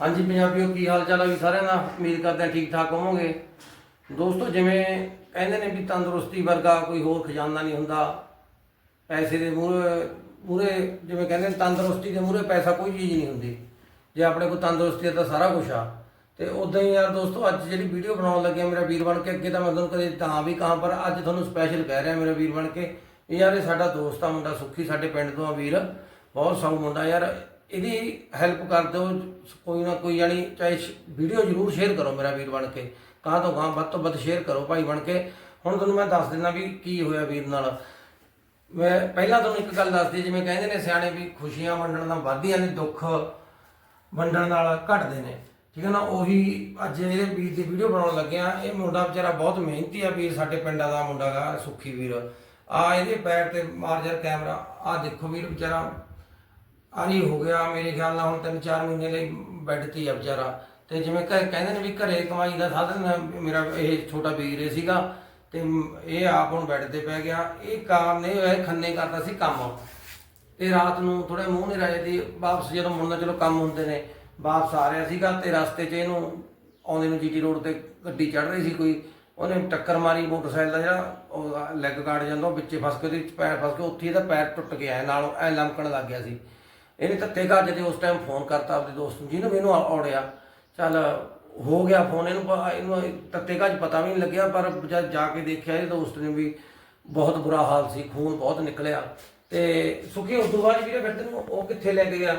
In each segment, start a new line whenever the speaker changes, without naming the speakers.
ਹਾਂਜੀ ਪੰਜਾਬੀਓ, ਕੀ ਹਾਲ ਚਾਲ ਆ ਵੀ ਸਾਰਿਆਂ ਦਾ? ਉਮੀਦ ਕਰਦੇ ਹਾਂ ਠੀਕ ਠਾਕ ਹੋਵੋਗੇ। ਦੋਸਤੋ, ਜਿਵੇਂ ਕਹਿੰਦੇ ਨੇ ਵੀ ਤੰਦਰੁਸਤੀ ਵਰਗਾ ਕੋਈ ਹੋਰ ਖਜ਼ਾਨਾ ਨਹੀਂ ਹੁੰਦਾ। ਪੈਸੇ ਦੇ ਮੂਹਰੇ ਮੂਹਰੇ ਜਿਵੇਂ ਕਹਿੰਦੇ ਨੇ, ਤੰਦਰੁਸਤੀ ਦੇ ਮੂਹਰੇ ਪੈਸਾ ਕੋਈ ਚੀਜ਼ ਨਹੀਂ ਹੁੰਦੀ। ਜੇ ਆਪਣੇ ਕੋਲ ਤੰਦਰੁਸਤੀ ਹੈ ਤਾਂ ਸਾਰਾ ਕੁਝ ਆ। ਤੇ ਉਦਾਂ ਹੀ ਯਾਰ ਦੋਸਤੋ, ਅੱਜ ਜਿਹੜੀ ਵੀਡੀਓ ਬਣਾਉਣ ਲੱਗਿਆ ਮੇਰਾ ਵੀਰ ਬਣ ਕੇ, ਅੱਗੇ ਤਾਂ ਮੈਂ ਤੁਹਾਨੂੰ ਕਦੇ ਤਾਂ ਵੀ ਕਹਾਂ, ਪਰ ਅੱਜ ਤੁਹਾਨੂੰ ਸਪੈਸ਼ਲ ਕਹਿ ਰਿਹਾ ਮੇਰਾ ਵੀਰ ਬਣ ਕੇ ਵੀ ਯਾਰ ਇਹ ਸਾਡਾ ਦੋਸਤ ਆ, ਮੁੰਡਾ ਸੁੱਖੀ, ਸਾਡੇ ਪਿੰਡ ਤੋਂ ਆ ਵੀਰ। ਬਹੁਤ ਸਾਊ ਮੁੰਡਾ ਯਾਰ। ਇਹਦੀ ਹੈਲਪ ਕਰ ਦਿਓ। ਕੋਈ ਨਾ ਕੋਈ ਯਾਨੀ ਚਾਹੇ ਵੀਡੀਓ ਜ਼ਰੂਰ ਸ਼ੇਅਰ ਕਰੋ ਮੇਰਾ ਵੀਰ ਬਣ ਕੇ। ਕਹਾਂ ਤੋਂ ਕਹਾਂ ਵੱਧ ਤੋਂ ਵੱਧ ਸ਼ੇਅਰ ਕਰੋ ਭਾਈ ਬਣ ਕੇ। ਹੁਣ ਤੁਹਾਨੂੰ ਮੈਂ ਦੱਸ ਦਿੰਦਾ ਵੀ ਕੀ ਹੋਇਆ ਵੀਰ ਨਾਲ। ਮੈਂ ਪਹਿਲਾਂ ਤੁਹਾਨੂੰ ਇੱਕ ਗੱਲ ਦੱਸਦੀ, ਜਿਵੇਂ ਕਹਿੰਦੇ ਨੇ ਸਿਆਣੇ ਵੀ ਖੁਸ਼ੀਆਂ ਵੰਡਣ ਨਾਲ ਵੱਧਦੀਆਂ ਨੇ, ਦੁੱਖ ਵੰਡਣ ਨਾਲ ਘਟਦੇ ਨੇ। ਠੀਕ ਹੈ ਨਾ? ਉਹੀ ਅੱਜ ਇਹਦੇ ਵੀਰ ਦੀ ਵੀਡੀਓ ਬਣਾਉਣ ਲੱਗਿਆ। ਇਹ ਮੁੰਡਾ ਵਿਚਾਰਾ ਬਹੁਤ ਮਿਹਨਤੀ ਆ ਵੀਰ, ਸਾਡੇ ਪਿੰਡਾਂ ਦਾ ਮੁੰਡਾ ਗਾ, ਸੁੱਖੀ ਵੀਰ। ਆ ਇਹਦੇ ਪੈਰ ਤੇ ਮਾਰਜਰ ਕੈਮਰਾ। ਆ ਦੇਖੋ ਵੀਰ ਵਿਚਾਰਾ ਆਹੀ ਹੋ ਗਿਆ ਮੇਰੇ ਖਿਆਲ ਨਾਲ ਹੁਣ ਤਿੰਨ ਚਾਰ ਮਹੀਨੇ ਲਈ ਬੈੱਡ ਤੇ ਹੀ ਆ ਵਿਚਾਰਾ। ਤੇ ਜਿਵੇਂ ਘਰ ਕਹਿੰਦੇ ਨੇ ਵੀ ਘਰੇ ਕਮਾਈ ਦਾ ਸਾਧਨ ਮੇਰਾ ਇਹ ਛੋਟਾ ਵੀਰ ਇਹ ਸੀਗਾ, ਤੇ ਇਹ ਆਪ ਹੁਣ ਬੈੱਡ ਤੇ ਪੈ ਗਿਆ। ਇਹ ਕਾਰਨ ਇਹ ਹੋਇਆ ਖੰਨੇ ਕਰਦਾ ਸੀ ਕੰਮ। ਤੇ ਰਾਤ ਨੂੰ ਥੋੜੇ ਮੂੰਹ ਨਹੀਂ ਰਾਜੇ ਦੀ, ਵਾਪਸ ਜਦੋਂ ਮੁੜਨਾ, ਚਲੋ ਕੰਮ ਹੁੰਦੇ ਨੇ, ਵਾਪਸ ਆ ਰਿਹਾ ਸੀਗਾ ਤੇ ਰਸਤੇ 'ਚ ਇਹਨੂੰ ਆਉਂਦੇ ਨੂੰ ਜੀਟੀ ਰੋਡ ਤੇ ਗੱਡੀ ਚੜ ਰਹੀ ਸੀ ਕੋਈ, ਉਹਨੇ ਟੱਕਰ ਮਾਰੀ ਮੋਟਰਸਾਈਕਲ ਦਾ ਜਿਹੜਾ, ਉਹ ਲੈਗ ਗਾਰਡ ਜਾਂਦਾ, ਉਹ ਵਿੱਚੇ ਫਸ ਕੇ ਉਹਦੇ ਪੈਰ ਫਸ ਕੇ ਉੱਥੇ ਇਹਦਾ ਪੈਰ ਟੁੱਟ ਗਿਆ ਐ ਨਾਲੋਂ ਐ ਲਮਕਣ ਲੱਗ ਗਿਆ ਸੀ। ਇਹਨੇ ਤੱਤੇ ਗੱਜ ਤੇ ਉਸ ਟਾਈਮ ਫੋਨ ਕਰਤਾ ਆਪਣੇ ਦੋਸਤ ਨੂੰ ਜਿਹਨੂੰ ਮੈਨੂੰ ਔੜਿਆ ਚੱਲ ਹੋ ਗਿਆ ਫੋਨ ਇਹਨੂੰ ਪ- ਇਹਨੂੰ ਤੱਤੇ ਗੱਜ ਪਤਾ ਵੀ ਨਹੀਂ ਲੱਗਿਆ ਪਰ ਜਦ ਜਾ ਕੇ ਦੇਖਿਆ ਇਹ ਦੋਸਤ ਨੇ ਵੀ ਬਹੁਤ ਬੁਰਾ ਹਾਲ ਸੀ ਖੂਨ ਬਹੁਤ ਨਿਕਲਿਆ। ਤੇ ਸੁਖੀ ਉਸ ਤੋਂ ਬਾਅਦ ਵੀਰੇ ਫਿਰ ਤੈਨੂੰ ਉਹ ਕਿੱਥੇ ਲੈ ਕੇ ਗਿਆ?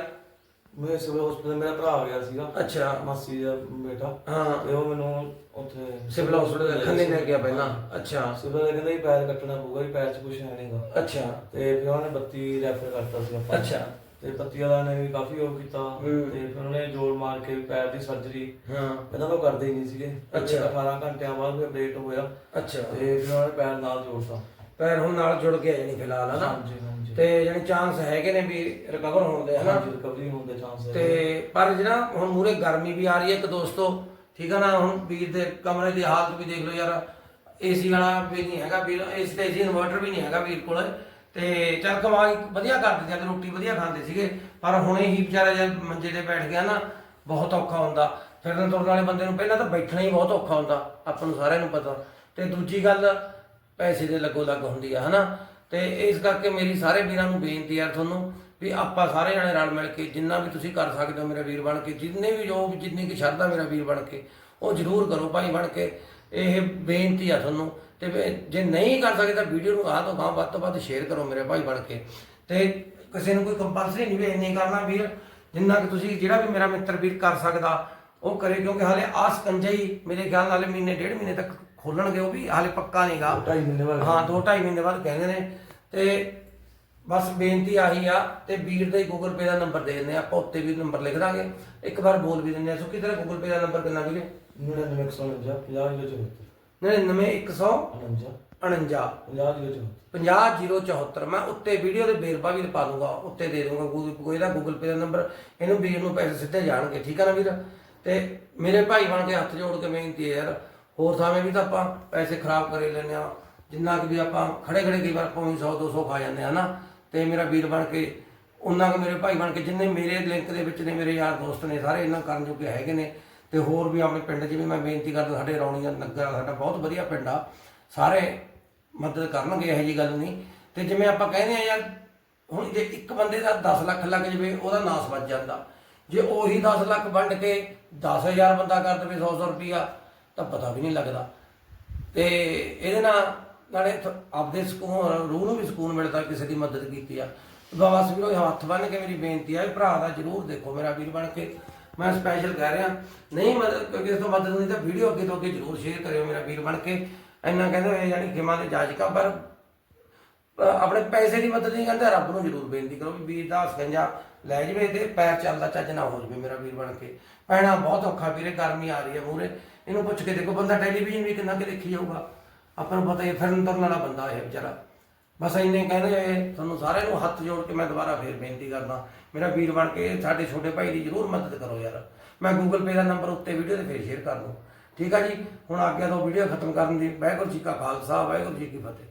ਮੈਂ ਸਿਵਲ ਹਸਪੀਟਲ ਮੇਰਾ ਭਰਾ ਆ ਗਿਆ ਸੀਗਾ।
ਅੱਛਾ।
ਮਾਸੀ ਦਾ ਬੇਟਾ।
ਹਾਂ।
ਤੇ ਉਹ ਮੈਨੂੰ ਉੱਥੇ
ਸਿਵਲ ਹਸਪੀਟਲ ਖੰਨੇ ਲੈ ਗਿਆ ਪਹਿਲਾਂ। ਅੱਛਾ।
ਸਿਵਲ ਦੇ ਕਹਿੰਦੇ ਵੀ ਪੈਰ ਕੱਟਣਾ ਪਊਗਾ ਵੀ ਪੈਰ 'ਚ ਕੁਝ ਹੈ ਨਹੀਂਗਾ
ਅੱਛਾ।
ਤੇ ਫਿਰ ਉਹਨੇ ਬੱਤੀ ਰੈਫਰ ਕਰਤਾ ਸੀ ਆਪਾਂ
ਅੱਛਾ।
ਤੇ ਬੱਤੀ ਵਾਲਾ ਨੇ ਵੀ ਕਾਫੀ ਉਹ ਕੀਤਾ
ਹੂੰ।
ਤੇ ਫਿਰ ਉਹਨੇ ਜੋੜ ਮਾਰ ਕੇ ਪੈਰ ਦੀ ਸਰਜਰੀ
ਹਾਂ।
ਪਹਿਲਾਂ ਤਾਂ ਉਹ ਕਰਦੇ ਹੀ ਨਹੀਂ ਸੀਗੇ।
ਅੱਛਾ।
18 ਘੰਟਿਆਂ ਬਾਅਦ ਫਿਰ ਅਪਡੇਟ ਹੋਇਆ।
ਅੱਛਾ।
ਤੇ ਫਿਰ ਉਹਨੇ ਪੈਰ ਨਾਲ ਜੋੜਤਾ।
ਪੈਰ ਹੁਣ ਨਾਲ ਜੁੜ ਗਿਆ ਜਾਨੀ ਫਿਲਹਾਲ ਹਨਾ?
ਹਾਂਜੀ ਹਾਂਜੀ।
ਤੇ ਜਾਨੀ ਚਾਂਸ ਹੈਗੇ ਨੇ ਵੀ ਰਿਕਵਰ ਹੋਣ ਦੇ ਹਨਾ?
ਹਾਂਜੀ ਰਿਕਵਰੀ ਹੋਣ ਦੇ ਚਾਂਸ ਹੈ
ਤੇ ਪਰ ਜਿਹੜਾ ਹੁਣ ਮੂਰੇ ਗਰਮੀ ਵੀ ਆ ਰਹੀ ਹੈ ਇੱਕ ਦੋਸਤੋ ਠੀਕ ਆ ਨਾ? ਹੁਣ ਵੀਰ ਦੇ ਕਮਰੇ ਦੀ ਹਾਲਤ ਵੀ ਦੇਖ ਲਓ ਯਾਰ ਏਸੀ ਵਾਲਾ ਵੀ ਨਹੀਂ ਹੈਗਾ ਵੀਰ ਏਸੀ ਤੇ ਏਸੀ ਇਨਵਰਟਰ ਵੀ ਨਹੀਂ ਹੈਗਾ ਵੀਰ ਕੋਲ। ਤੇ ਚੱਲ ਕਮਾਈ ਵਧੀਆ ਕਰਦੇ ਸੀ ਰੋਟੀ ਵਧੀਆ ਖਾਂਦੇ ਸੀਗੇ। ਪਰ ਹੁਣੇ ਹੀ ਵਿਚਾਰਾ ਜਦ ਮੰਜੇ ਤੇ ਬੈਠ ਗਿਆ ਨਾ, ਬਹੁਤ ਔਖਾ ਹੁੰਦਾ। ਫਿਰਨ ਤੁਰਨ ਵਾਲੇ ਬੰਦੇ ਨੂੰ ਪਹਿਲਾਂ ਤਾਂ ਬੈਠਣਾ ਹੀ ਬਹੁਤ ਔਖਾ ਹੁੰਦਾ, ਆਪਾਂ ਨੂੰ ਸਾਰਿਆਂ ਨੂੰ ਪਤਾ। ਤੇ ਦੂਜੀ ਗੱਲ, ਪੈਸੇ ਦੇ ਲੱਗੋ ਲੱਗ ਹੁੰਦੀ ਆ, ਹਨਾ? ਤੇ ਇਸ ਕਰਕੇ ਮੇਰੀ ਸਾਰੇ ਵੀਰਾਂ ਨੂੰ ਬੇਨਤੀ ਆ ਤੁਹਾਨੂੰ ਵੀ ਆਪਾਂ ਸਾਰੇ ਜਣੇ ਰਲ ਮਿਲ ਕੇ ਜਿੰਨਾ ਵੀ ਤੁਸੀਂ ਕਰ ਸਕਦੇ ਹੋ ਮੇਰਾ ਵੀਰ ਬਣ ਕੇ, ਜਿੰਨੇ ਵੀ ਜੋ, ਜਿੰਨੀ ਕੀ ਸ਼ਰਧਾ ਮੇਰਾ ਵੀਰ ਬਣ ਕੇ, ਉਹ ਜ਼ਰੂਰ ਕਰੋ, ਭਾਈ ਬਣ ਕੇ। ਇਹ ਬੇਨਤੀ ਆ ਤੁਹਾਨੂੰ। ਤੇ ਜੇ ਨਹੀਂ ਕਰ ਸਕਦੇ ਤਾਂ ਵੀਡੀਓ ਨੂੰ ਆਹ ਤੋਂ ਗਾਂ ਵੱਧ ਤੋਂ ਵੱਧ ਸ਼ੇਅਰ ਕਰੋ ਮੇਰੇ ਭਾਈ ਬਣ ਕੇ। ਤੇ ਕਿਸੇ ਨੂੰ ਕੋਈ ਕੰਪਲਸਰੀ ਨਹੀਂ ਵੀ ਇੰਨੀ ਕਰਨਾ ਵੀਰ ਜਿੰਨਾ ਕਿ ਤੁਸੀਂ ਜਿਹੜਾ ਵੀ ਮੇਰਾ ਮਿੱਤਰ ਵੀਰ ਕਰ ਸਕਦਾ ਉਹ ਕਰੇ ਕਿਉਂਕਿ ਹਾਲੇ ਆਸ ਕੰਜਾ ਹੀ ਮੇਰੇ ਖਿਆਲ ਨਾਲ ਮਹੀਨੇ ਡੇਢ ਮਹੀਨੇ ਤੱਕ ਖੋਲਣਗੇ ਉਹ ਵੀ ਹਾਲੇ ਪੱਕਾ ਨਹੀਂਗਾ।
ਢਾਈ ਮਹੀਨੇ ਬਾਅਦ।
ਹਾਂ ਦੋ ਢਾਈ ਮਹੀਨੇ ਬਾਅਦ ਕਹਿੰਦੇ ਨੇ। ਤੇ ਬਸ ਬੇਨਤੀ ਆਹੀ ਆ ਤੇ ਵੀਰ ਦਾ ਹੀ ਗੂਗਲ ਪੇ ਦਾ ਨੰਬਰ ਦੇ ਦਿੰਦੇ ਆ ਆਪਾਂ ਉੱਤੇ ਵੀ ਨੰਬਰ ਲਿਖ ਦਾਂਗੇ। ਇੱਕ ਵਾਰ ਬੋਲ ਵੀ ਦਿੰਦੇ ਆ ਸੋ ਕਿਧਰ ਗੂਗਲ ਪੇ ਦਾ ਨੰਬਰ ਕਿੰਨਾ ਵੀਰੇ?
99 50 50
99149
49
49
50
50074 ਮੈਂ ਉੱਤੇ ਵੀਡੀਓ ਦੇ ਵੇਰਵਾ ਵੀ ਪਾ ਦੂੰਗਾ ਉੱਤੇ ਦੇ ਦੂੰਗਾ ਕੋਈ ਦਾ ਗੂਗਲ ਪੇ ਦਾ ਨੰਬਰ ਇਹਨੂੰ ਵੀਰ ਨੂੰ ਪੈਸੇ ਸਿੱਧੇ ਜਾਣਗੇ ਠੀਕ ਆ ਨਾ ਵੀਰ ਤੇ ਮੇਰੇ ਭਾਈ ਬਣ ਕੇ ਹੱਥ ਜੋੜ ਕੇ ਬੇਨਤੀ ਹੈ ਯਾਰ ਹੋਰ ਥਾਵੇਂ ਵੀ ਤਾਂ ਆਪਾਂ ਪੈਸੇ ਖਰਾਬ ਕਰੇ ਲੈਂਦੇ ਆ ਜਿੰਨਾ ਕਿ ਵੀ ਆਪਾਂ ਖੜੇ ਖੜੇ ਕਈ ਵਾਰ ਪੌਣੀ 100 200 ਖਾ ਜਾਂਦੇ ਆ ਨਾ ਤੇ ਮੇਰਾ ਵੀਰ ਬਣ ਕੇ ਉਹਨਾਂ ਕੁ ਮੇਰੇ ਭਾਈ ਬਣ ਕੇ ਜਿੰਨੇ ਮੇਰੇ ਲਿੰਕ ਦੇ ਵਿੱਚ ਨੇ ਮੇਰੇ ਯਾਰ ਦੋਸਤ ਨੇ ਸਾਰੇ ਇਹਨਾਂ ਕਰਨ ਜੋਗੇ ਹੈਗੇ ਨੇ ਤੇ ਹੋਰ ਵੀ ਆਪਣੇ ਪਿੰਡ 'ਚ ਵੀ ਮੈਂ ਬੇਨਤੀ ਕਰਦਾ, ਸਾਡੇ ਰੌਣੀਆਂ ਨਗਰ ਸਾਡਾ ਬਹੁਤ ਵਧੀਆ ਪਿੰਡ ਆ। ਸਾਰੇ ਮਦਦ ਕਰਨਗੇ ਇਹੋ ਜੀ ਗੱਲ ਨਹੀਂ। ਤੇ ਜਿਵੇਂ ਆਪਾਂ ਕਹਿੰਦੇ ਆ ਯਾਰ, ਹੁਣ ਜੇ ਇੱਕ ਬੰਦੇ ਦਾ 10 ਲੱਖ ਲੱਗ ਜਵੇ, ਉਹਦਾ ਨਾਸ ਵੱਜ ਜਾਂਦਾ। ਜੇ ਉਹੀ 10 ਲੱਖ ਵੰਡ ਕੇ 10000 ਬੰਦਾ ਕਰ ਦੇਵੇ 100 100 ਰੁਪਿਆ ਤਾਂ ਪਤਾ ਵੀ ਨਹੀਂ ਲੱਗਦਾ। ਤੇ ਇਹਦੇ ਨਾਲ ਨਾਲੇ ਆਪਦੇ ਸਕੂਨ, ਰੂਹ ਨੂੰ ਵੀ ਸਕੂਨ ਮਿਲਦਾ ਕਿਸੇ ਦੀ ਮਦਦ ਕੀਤੀ ਆ। ਬਾਬਾ ਵੀਰੋ ਹੱਥ ਬੰਨ ਕੇ ਮੇਰੀ ਬੇਨਤੀ ਆ, ਵੀ ਭਰਾ ਦਾ ਜਰੂਰ ਦੇਖੋ ਮੇਰਾ ਵੀਰ ਬਣ ਕੇ। ਮੈਂ ਸਪੈਸ਼ਲ ਕਹਿ ਰਿਹਾ। ਨਹੀਂ ਮਦਦ ਕਿਉਂਕਿ ਇਸ ਤੋਂ ਮਦਦ ਨਹੀਂ ਤਾਂ ਵੀਡੀਓ ਅੱਗੇ ਤੋਂ ਅੱਗੇ ਜਰੂਰ ਸ਼ੇਅਰ ਕਰਿਓ ਮੇਰਾ ਵੀਰ ਬਣ ਕੇ। ਇੰਨਾ ਕਹਿੰਦੇ ਹੋਏ ਯਾਨੀ ਖਿਮਾ ਦੇ ਜਾਜਕਾ, ਪਰ ਆਪਣੇ ਪੈਸੇ ਦੀ ਮਦਦ ਨਹੀਂ ਕਹਿੰਦਾ ਰੱਬ ਨੂੰ ਜ਼ਰੂਰ ਬੇਨਤੀ ਕਰੋ ਵੀ ਵੀਰ ਦਾ ਸਕੰਜਾ ਲੈ ਜਵੇ ਤੇ ਪੈਰ ਚੱਲਦਾ ਚੱਜ ਨਾ ਹੋ ਜਵੇ ਮੇਰਾ ਵੀਰ ਬਣ ਕੇ। ਪੈਣਾ ਬਹੁਤ ਔਖਾ ਵੀਰੇ, ਗਰਮੀ ਆ ਰਹੀ ਹੈ ਮੂਰੇ ਇਹਨੂੰ ਪੁੱਛ ਕੇ ਦੇਖੋ, ਬੰਦਾ ਟੈਲੀਵਿਜ਼ਨ ਵੀ ਕਿੰਨਾ ਕਿ ਦੇਖੀ ਜਾਊਗਾ। ਆਪਾਂ ਨੂੰ ਪਤਾ ਹੀ ਫਿਰਨ ਤੁਰਨ ਵਾਲਾ ਬੰਦਾ ਹੈ ਵਿਚਾਰਾ। ਬਸ ਇੰਨੇ ਕਹਿੰਦੇ ਤੁਹਾਨੂੰ ਸਾਰਿਆਂ ਨੂੰ ਹੱਥ ਜੋੜ ਕੇ ਮੈਂ ਦੁਬਾਰਾ ਫੇਰ ਬੇਨਤੀ ਕਰਦਾ। ਮੇਰਾ ਵੀਰ ਬਣ ਕੇ ਸਾਡੇ ਛੋਟੇ ਭਾਈ ਦੀ ਜ਼ਰੂਰ ਮਦਦ ਕਰੋ ਯਾਰ। ਮੈਂ ਗੂਗਲ ਪੇ ਦਾ ਨੰਬਰ ਉੱਤੇ ਵੀਡੀਓ ਤੇ ਫੇਰ ਸ਼ੇਅਰ ਕਰ ਦੂੰ। ਠੀਕ ਆ ਜੀ? ਹੁਣ ਆਗਿਆ ਤੋਂ ਵੀਡੀਓ ਖਤਮ ਕਰਨ ਦੀ ਵਾਹਿਗੁਰੂ ਜੀ ਕਾ ਖਾਲਸਾ, ਵਾਹਿਗੁਰੂ ਜੀ ਕੀ ਫਤਿਹ।